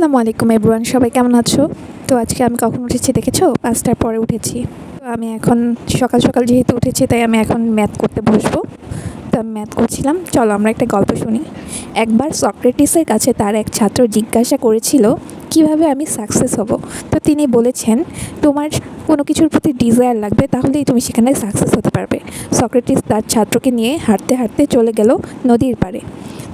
আসসালামু আলাইকুম এভরিওয়ান সবাই কেমন আছো? তো আজকে আমি কখন উঠেছি দেখেছ? পাঁচটার পরে উঠেছি। তো আমি এখন সকাল সকাল যেহেতু উঠেছি, তাই আমি এখন ম্যাথ করতে বসবো। তো আমি ম্যাথ করছিলাম। চলো আমরা একটা গল্প শুনি। একবার সক্রেটিসের কাছে তার এক ছাত্র জিজ্ঞাসা করেছিল, কীভাবে আমি সাকসেস হব? তো তিনি বলেছেন, তোমার কোনো কিছুর প্রতি ডিজায়ার লাগবে, তাহলেই তুমি সেখানে সাকসেস হতে পারবে। সক্রেটিস তার ছাত্রকে নিয়ে হাঁটতে হাঁটতে চলে গেল নদীর পাড়ে।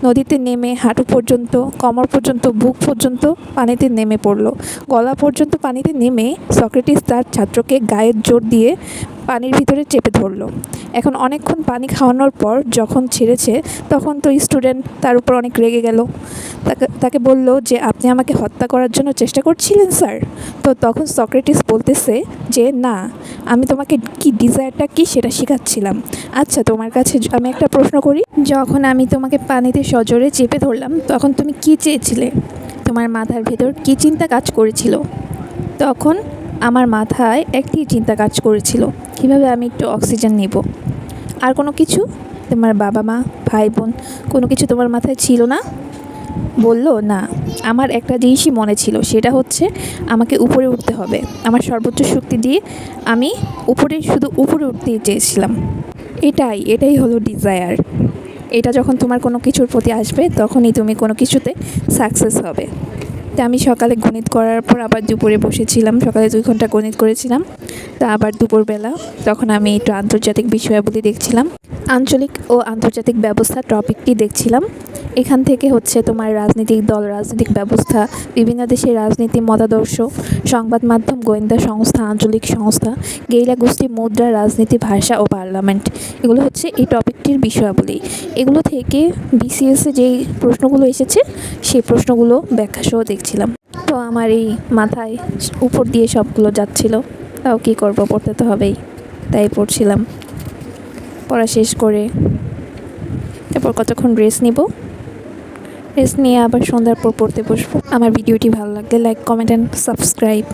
নদীতে নেমে, হাঁটু পর্যন্ত, কমর পর্যন্ত, বুক পর্যন্ত পানিতে নেমে পড়ল। গলা পর্যন্ত পানিতে নেমে সক্রেটিস তার ছাত্রকে গায়ের জোর দিয়ে পানির ভিতরে চেপে ধরল। এখন অনেকক্ষণ পানি খাওয়ানোর পর যখন ছেড়েছে, তখন তো স্টুডেন্ট তার উপর অনেক রেগে গেল। তাকে তাকে বলল যে, আপনি আমাকে হত্যা করার জন্য চেষ্টা করছিলেন, স্যার? তো তখন সক্রেটিস বলতেছে যে, না, আমি তোমাকে কি ডিজায়ারটা কি সেটা শেখাচ্ছিলাম। আচ্ছা তোমার কাছে আমি একটা প্রশ্ন করি। যখন আমি তোমাকে পানিতে সজোরে চেপে ধরলাম, তখন তুমি কি চেয়েছিলে? তোমার মাথার ভেতর কি চিন্তা কাজ করেছিল? তখন আমার মাথায় একটি চিন্তা কাজ করেছিল, কীভাবে আমি একটু অক্সিজেন নেব? আর কোনো কিছু? তোমার বাবা মা ভাই বোন কোনো কিছু তোমার মাথায় ছিল না? বলল, না, আমার একটা জিনিসই মনে ছিল, সেটা হচ্ছে আমাকে উপরে উঠতে হবে। আমার সর্বোচ্চ শক্তি দিয়ে আমি উপরে, শুধু উপরে উঠতেই চেয়েছিলাম। এটাই এটাই হলো ডিজায়ার এটা যখন তোমার কোনো কিছুর প্রতি আসবে, তখনই তুমি কোনো কিছুতে সাকসেস হবে। তা আমি সকালে গণিত করার পর আবার দুপুরে বসেছিলাম। সকালে দুই ঘণ্টা গণিত করেছিলাম। তা আবার দুপুরবেলা তখন আমি একটু আন্তর্জাতিক বিষয়াবলী দেখছিলাম। আঞ্চলিক ও আন্তর্জাতিক ব্যবস্থা টপিকটি দেখছিলাম। এখান থেকে হচ্ছে তোমার রাজনৈতিক দল, রাজনৈতিক ব্যবস্থা, বিভিন্ন দেশের রাজনীতি, মতাদর্শ, সংবাদ মাধ্যম, গোয়েন্দা সংস্থা, আঞ্চলিক সংস্থা গেইলা গোষ্ঠী, মুদ্রা, রাজনীতি, ভাষা ও পার্লামেন্ট। এগুলো হচ্ছে এই টপিকটির বিষয়াবলী। এগুলো থেকে বিসিএসে যেই প্রশ্নগুলো এসেছে, সেই প্রশ্নগুলো ব্যাখ্যাসহ দেখছিলাম। তো আমার এই মাথায় উপর দিয়ে সবগুলো যাচ্ছিল। তাও কী করব, পড়তে তো হবেই। তাই পড়ছিলাম। পড়া শেষ করে তারপর কতক্ষণ রেস্ট নিব? রেস্ট নিয়ে আবার সন্ধ্যার পর পড়তে বসবো। আমার ভিডিওটি ভালো লাগলে লাইক কমেন্ট অ্যান্ড সাবস্ক্রাইব